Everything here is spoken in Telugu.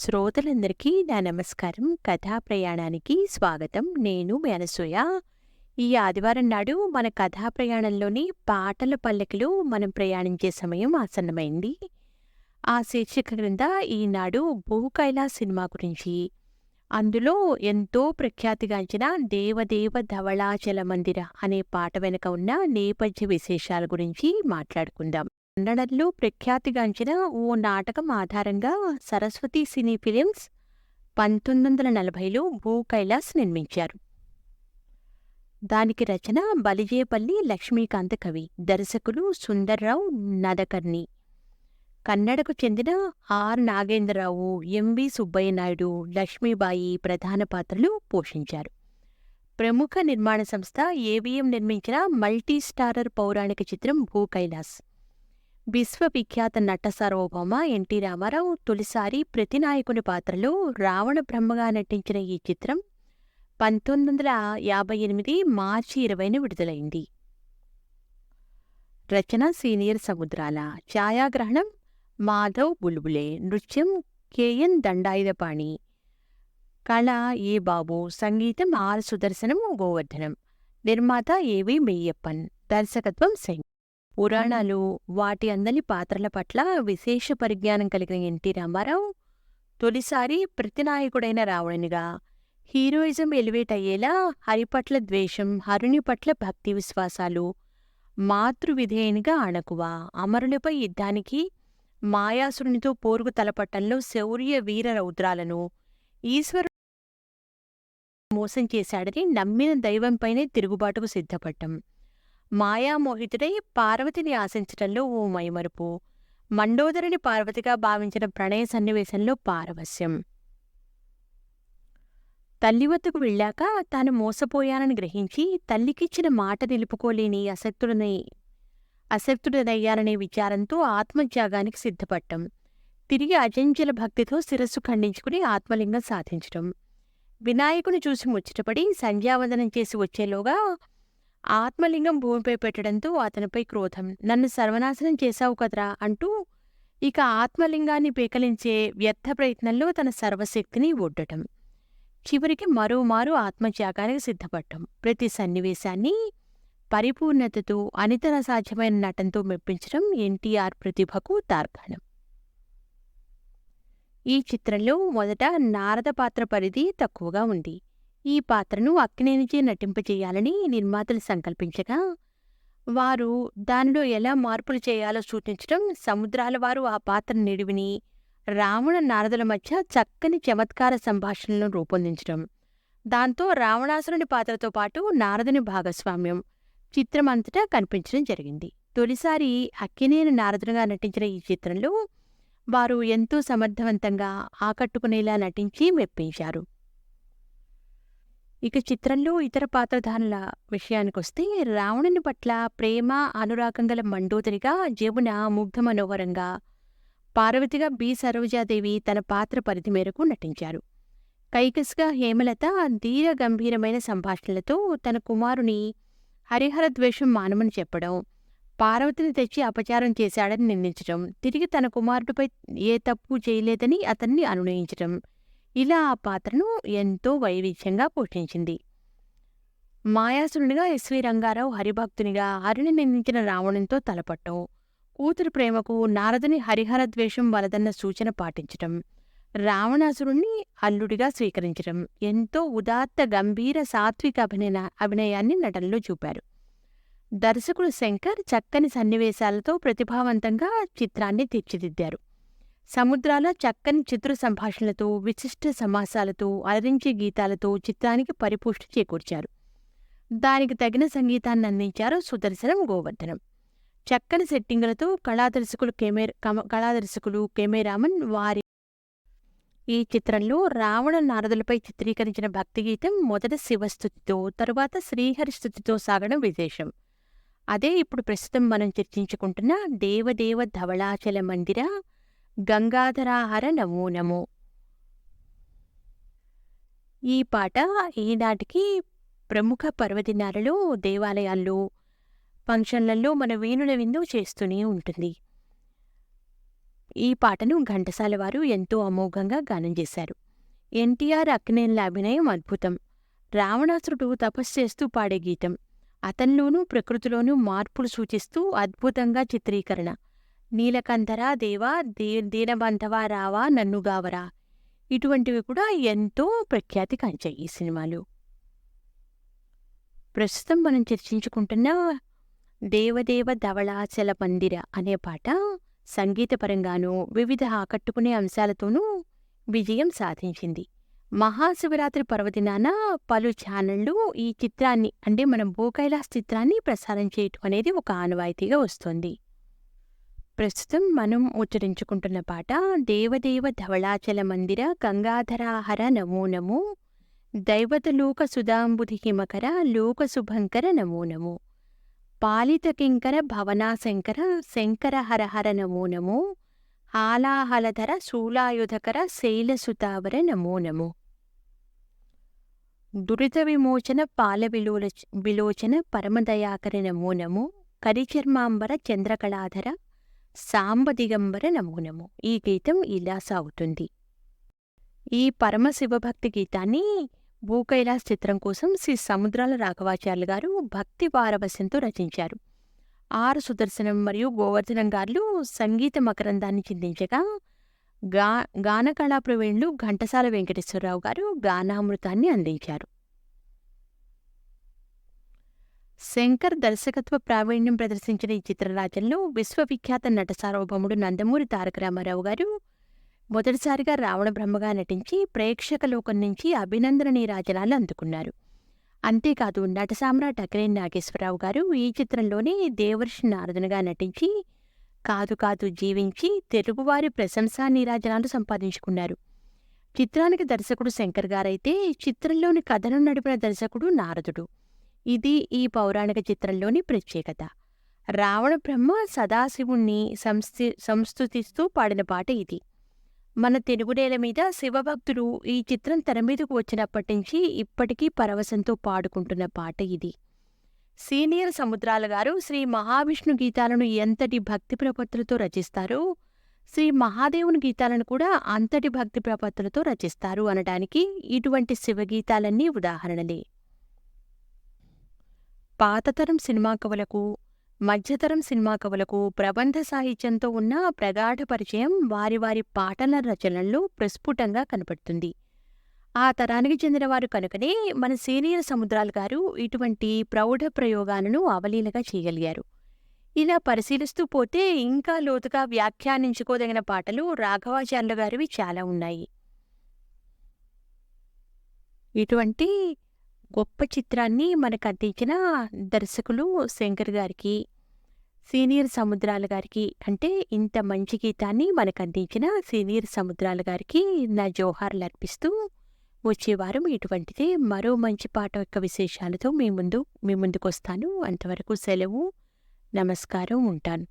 శ్రోతలందరికీ నా నమస్కారం. కథా ప్రయాణానికి స్వాగతం. నేను మీ అనసూయ. ఈ ఆదివారం నాడు మన కథా ప్రయాణంలోని పాటల పల్లకిలో మనం ప్రయాణించే సమయం ఆసన్నమైంది. ఆ శీర్షిక క్రింద ఈనాడు భూకైలా సినిమా గురించి. అందులో ఎంతో ప్రఖ్యాతిగాంచిన దేవదేవ ధవళాచల మందిర అనే పాట వెనుక ఉన్న నేపథ్య విశేషాల గురించి మాట్లాడుకుందాం. కన్నడంలో ప్రఖ్యాతిగాంచిన ఓ నాటకం ఆధారంగా సరస్వతి సినీ ఫిలిమ్స్ పంతొమ్మిది వందల నలభైలో భూ కైలాస్ నిర్మించారు. దానికి రచన బలిజేపల్లి లక్ష్మీకాంత కవి దర్శకులు సుందర్రావు నదకర్ణి. కన్నడకు చెందిన R Nagendra Rao M V Subbaiah Naidu Lakshmibai ప్రధాన పాత్రలు పోషించారు. ప్రముఖ నిర్మాణ సంస్థ ఏవిఎం నిర్మించిన మల్టీ స్టారర్ పౌరాణిక చిత్రం భూ కైలాస్. విశ్వవిఖ్యాత నట సార్వభౌమ ఎన్టీ రామారావు తొలిసారి ప్రతినాయకుని పాత్రలో రావణ బ్రహ్మగా నటించిన ఈ చిత్రం పంతొమ్మిది వందల యాభై ఎనిమిది మార్చి ఇరవైన విడుదలైంది. రచన సీనియర్ సముద్రాల ఛాయాగ్రహణం మాధవ్ బుల్బులే నృత్యం కేఎన్ దండాయుధపాణి కళ ఏ బాబు సంగీతం ఆర్ సుదర్శనం గోవర్ధనం నిర్మాత ఏవి మెయ్యప్పన్ దర్శకత్వం సింగ్ పురాణాలు వాటి అందలి పాత్రల పట్ల విశేష పరిజ్ఞానం కలిగిన ఎన్టీ రామారావు తొలిసారి ప్రతినాయకుడైన రావణునిగా హీరోయిజం ఎలివేట్ అయ్యేలా హరి పట్ల ద్వేషం హరుని పట్ల భక్తి విశ్వాసాలు మాతృవిధేయునిగా అణకువ. అమరులపై యుద్ధానికి మాయాసురునితో పోరుకు తలపట్టంలో శౌర్య వీర రౌద్రాలను ఈశ్వరు మోసం చేశాడని నమ్మిన దైవంపైనే తిరుగుబాటుకు సిద్ధపడ్డం. మాయామోహితుడై పార్వతిని ఆశించటంలో ఓ మైమరుపు. మండోదరిని పార్వతిగా భావించిన ప్రణయ సన్నివేశంలో పారవస్యం తల్లి వద్దకు వెళ్ళాక తాను మోసపోయానని గ్రహించి తల్లికిచ్చిన మాట నిలుపుకోలేని అసక్తుడనై అసక్తుడనయ్యాననే విచారంతో ఆత్మత్యాగానికి సిద్ధపడటం తిరిగి అజంజల భక్తితో శిరస్సు ఖండించుకుని ఆత్మలింగం సాధించటం. వినాయకుని చూసి ముచ్చటపడి సంధ్యావందనం చేసి వచ్చేలోగా ఆత్మలింగం భూమిపై పెట్టడంతో అతనిపై క్రోధం. నన్ను సర్వనాశనం చేశావు కదరా అంటూ ఇక ఆత్మలింగాన్ని పేకలించే వ్యర్థ ప్రయత్నంలో తన సర్వశక్తిని ఒడ్డటం. చివరికి మరోమారు ఆత్మత్యాగానికి సిద్ధపడటం ప్రతి సన్నివేశాన్ని పరిపూర్ణతతో అనితర సాధ్యమైన నటంతో మెప్పించడం ఎన్టీఆర్ ప్రతిభకు తార్కాణం. ఈ చిత్రంలో మొదట నారద పాత్ర పరిధి తక్కువగా ఉంది. ఈ పాత్రను అక్కినేనిచే నటింపజేయాలని నిర్మాతలు సంకల్పించగా వారు దానిలో ఎలా మార్పులు చేయాలో సూచించడం సముద్రాల వారు ఆ పాత్ర నిడివిని రావణ నారదుల మధ్య చక్కని చమత్కార సంభాషణలను రూపొందించడం దాంతో రావణాసురుని పాత్రతో పాటు నారదుని భాగస్వామ్యం చిత్రం అంతటా కనిపించడం జరిగింది. తొలిసారి అక్కినేని నారదునిగా నటించిన ఈ చిత్రంలో వారు ఎంతో సమర్థవంతంగా ఆకట్టుకునేలా నటించి మెప్పించారు. ఇక చిత్రంలో ఇతర పాత్రధారుల విషయానికొస్తే రావణుని పట్ల ప్రేమ అనురాగం గల మండోదరిగా జమున ముగ్ధ మనోహరంగా పార్వతిగా బి. సరోజాదేవి తన పాత్ర పరిధి మేరకు నటించారు. కైకస్గా హేమలత ధీర గంభీరమైన సంభాషణలతో తన కుమారుని హరిహర ద్వేషం మానమని చెప్పడం పార్వతిని తెచ్చి అపచారం చేశాడని నిందించడం తిరిగి తన కుమారుడిపై ఏ తప్పు చేయలేదని అతన్ని అనునయించడం ఇలా ఆ పాత్రను ఎంతో వైవిధ్యంగా పోషించింది. మాయాసురునిగా ఎస్వి రంగారావు హరిభక్తునిగా హరిని నిందించిన రావణంతో తలపట్టం కూతురు ప్రేమకు నారదుని హరిహర ద్వేషం వలదన్న సూచన పాటించటం రావణాసురుణ్ణి అల్లుడిగా స్వీకరించడం ఎంతో ఉదాత్త గంభీర సాత్విక అభినయ అభినయాన్ని నటనలో చూపారు. దర్శకుడు శంకర్ చక్కని సన్నివేశాలతో ప్రతిభావంతంగా చిత్రాన్ని తీర్చిదిద్దారు. సముద్రాల చక్కని చిత్ర సంభాషణలతో విశిష్ట సమాసాలతో అలరించే గీతాలతో చిత్రానికి పరిపుష్టి చేకూర్చారు. దానికి తగిన సంగీతాన్ని అందించారు సుదర్శనం గోవర్ధనం. చక్కని సెట్టింగులతో కళాదర్శకులు కెమెరా కళాదర్శకులు కెమెరామన్ వారి ఈ చిత్రంలో రావణ నారదులపై చిత్రీకరించిన భక్తి గీతం మొదట శివస్థుతితో తరువాత శ్రీహరి స్థుతితో సాగడం విశేషం. అదే ఇప్పుడు ప్రస్తుతం మనం చర్చించుకుంటున్న దేవదేవ ధవళాచల మందిర గంగాధరాహర నమో నమో. ఈ పాట ఈనాటికి ప్రముఖ పర్వదినాలలో దేవాలయాల్లో ఫంక్షన్లలో మన వేణుల విందు చేస్తూనే ఉంటుంది. ఈ పాటను ఘంటసాల వారు ఎంతో అమోఘంగా గానం చేశారు. ఎన్టీఆర్ అక్కినేనుల అభినయం అద్భుతం. రావణాసురుడు తపస్సు చేస్తూ పాడే గీతం. అతనిలోనూ ప్రకృతిలోనూ మార్పులు సూచిస్తూ అద్భుతంగా చిత్రీకరణ. నీలకంఠరా దేవా దీ దీనబంధవా రావా నన్నుగావరా. ఇటువంటివి కూడా ఎంతో ప్రఖ్యాతి కాంచాయి ఈ సినిమాలు. ప్రస్తుతం మనం చర్చించుకుంటున్న దేవదేవ ధవళాచల మందిర అనే పాట సంగీతపరంగానూ వివిధ ఆకట్టుకునే అంశాలతోనూ విజయం సాధించింది. మహాశివరాత్రి పర్వదినాన పలు ఛానళ్ళు ఈ చిత్రాన్ని అంటే మన భూకైలాస్ చిత్రాన్ని ప్రసారం చేయటం అనేది ఒక ఆనవాయితీగా వస్తోంది. ప్రస్తుతం మనం ఉచ్చరించుకుంటున్న పాట దేవదేవ ధవళాచల మందిర గంగాధరాహర నమో నమో దైవతలోక సుధాంబుధి హిమకర లోక శుభంకర నమో నమో పాలిత కింకర భవనాశంకర శంకర హరహర నమో నమో హాలాహలధర శూలాయుధకర శైలసుతావర నమో నమో. దురిత విమోచన పాల విలోచన పరమదయాకర నమో నమో కరిచర్మాంబర చంద్రకళాధర సాంబదిగంబర నమూనము ఈ గీతం ఇలా సాగుతుంది. ఈ పరమశివభక్తి గీతాన్ని భూకైలాస్ చిత్రం కోసం శ్రీ సముద్రాల రాఘవాచార్యులు గారు భక్తి పారవశ్యంతో రచించారు. ఆర్ సుదర్శనం మరియు గోవర్ధనం గారు సంగీత మకరందాన్ని చిందించగా గా గానకళా ప్రవీణులు ఘంటసాల వెంకటేశ్వరరావు గారు గానామృతాన్ని అందించారు. శంకర్ దర్శకత్వ ప్రావీణ్యం ప్రదర్శించిన ఈ చిత్రరాజంలో విశ్వవిఖ్యాత నట సార్వభౌముడు నందమూరి తారక రామారావు గారు మొదటిసారిగా రావణ బ్రహ్మగా నటించి ప్రేక్షక లోకం నుంచి అభినందన రాజనాలు అందుకున్నారు. అంతేకాదు నట సామ్రాట్ అక్కినేని నాగేశ్వరరావు గారు ఈ చిత్రంలోనే దేవర్షి నారదునిగా నటించి కాదు కాదు జీవించి తెలుగువారి ప్రశంసా నీరాజనాలు సంపాదించుకున్నారు. చిత్రానికి దర్శకుడు శంకర్ గారైతే చిత్రంలోని కథను నడిపిన దర్శకుడు నారదుడు. ఇది ఈ పౌరాణిక చిత్రంలోని ప్రత్యేకత. రావణ బ్రహ్మ సదాశివుణ్ణి సంస్థి సంస్తుతిస్తూ పాడిన పాట ఇది. మన తెలుగునేల మీద శివభక్తుడు ఈ చిత్రం తెర మీదకు వచ్చినప్పటి నుంచి ఇప్పటికీ పరవశంతో పాడుకుంటున్న పాట ఇది. సీనియర్ సముద్రాల గారు శ్రీ మహావిష్ణు గీతాలను ఎంతటి భక్తి ప్రపత్తులతో రచిస్తారో శ్రీ మహాదేవుని గీతాలను కూడా అంతటి భక్తి ప్రపత్తులతో రచిస్తారు అనడానికి ఇటువంటి శివగీతాలన్నీ ఉదాహరణలే. పాతతరం సినిమా కవులకు మధ్యతరం సినిమా కవులకు ప్రబంధ సాహిత్యంతో ఉన్న ప్రగాఢ పరిచయం వారి వారి పాటల రచనల్లో ప్రస్ఫుటంగా కనపడుతుంది. ఆ తరానికి చెందినవారు కనుకనే మన సీనియర్ సముద్రాలు గారు ఇటువంటి ప్రౌఢ ప్రయోగాలను అవలీలగా చేయగలిగారు. ఇలా పరిశీలిస్తూ పోతే ఇంకా లోతుగా వ్యాఖ్యానించుకోదగిన పాటలు రాఘవాచార్యుల గారివి చాలా ఉన్నాయి. ఇటువంటి గొప్ప చిత్రాన్ని మనకు అందించిన దర్శకులు శంకర్ గారికి సీనియర్ సముద్రాల గారికి అంటే ఇంత మంచి గీతాన్ని మనకు అందించిన సీనియర్ సముద్రాల గారికి నా జోహార్లు అర్పిస్తూ వచ్చే వారం ఇటువంటిదే మరో మంచి పాట యొక్క విశేషాలతో మీ ముందు మీ ముందుకు వస్తాను అంతవరకు సెలవు నమస్కారం ఉంటాను.